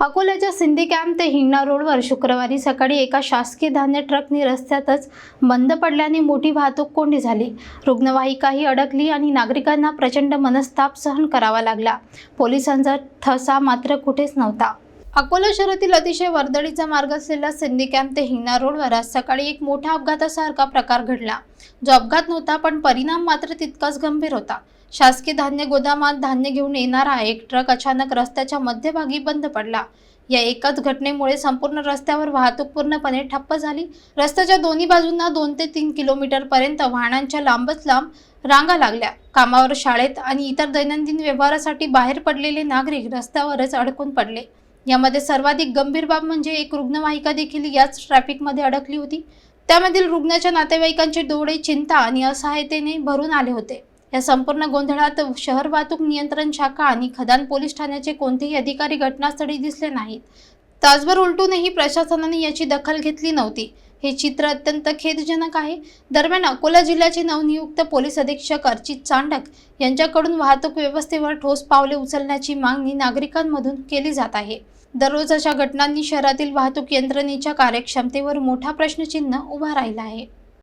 अकोल्याच्या सिंधी कॅम्प ते हिंगणा रोडवर शुक्रवारी सकाळी एका शासकीय धान्य ट्रकने रस्त्यातच बंद पडल्याने मोठी वाहतूक कोंडी झाली. रुग्णवाहिकाही अडकली आणि नागरिकांना प्रचंड मनस्ताप सहन करावा लागला. पोलिसांचा ठसा मात्र कुठेच नव्हता. अकोला शहरातील अतिशय वर्दळीचा मार्ग असलेला सिंधी कॅम्प ते हिंगणा रोडवर आज सकाळी एक मोठा अपघातासारखा प्रकार घडला जो अपघात नव्हता पण परिणाम मात्र तितकाच गंभीर होता. शासकीय धान्य गोदामात धान्य घेऊन येणारा एक ट्रक अचानक रस्त्याच्या मध्यभागी बंद पडला. या एकाच घटनेमुळे संपूर्ण रस्त्यावर वाहतूक पूर्णपणे ठप्प झाली. रस्त्याच्या दोन्ही बाजूंना दोन ते तीन किलोमीटरपर्यंत वाहनांच्या लांबच लांब रांगा लागल्या. कामावर शाळेत आणि इतर दैनंदिन व्यवहारासाठी बाहेर पडलेले नागरिक रस्त्यावरच अडकून पडले. यामध्ये सर्वाधिक गंभीर बाब म्हणजे एक रुग्णवाहिका देखील याच ट्रॅफिकमध्ये अडकली होती. त्यामधील रुग्णाच्या नातेवाईकांचे डोळे चिंता आणि असहायतेने भरून आले होते. या संपूर्ण गोंधळात शहर वाहतूक नियंत्रण शाखा आणि खदान पोलीस ठाण्याचे कोणतेही अधिकारी घटनास्थळी दिसले नाहीत. तासभर उलटूनही प्रशासनाने याची दखल घेतली नव्हती. हे चित्र अत्यंत खेदजनक आहे. दरम्यान अकोला जिल्ह्याचे नवनियुक्त पोलीस अधीक्षक अर्चित चांडक यांच्याकडून वाहतूक व्यवस्थेवर ठोस पावले उचलण्याची मागणी नागरिकांमधून केली जात आहे. दररोज अशा घटनांनी शहरातील वाहतूक यंत्रणेच्या कार्यक्षमतेवर मोठा प्रश्नचिन्ह उभा राहिला आहे.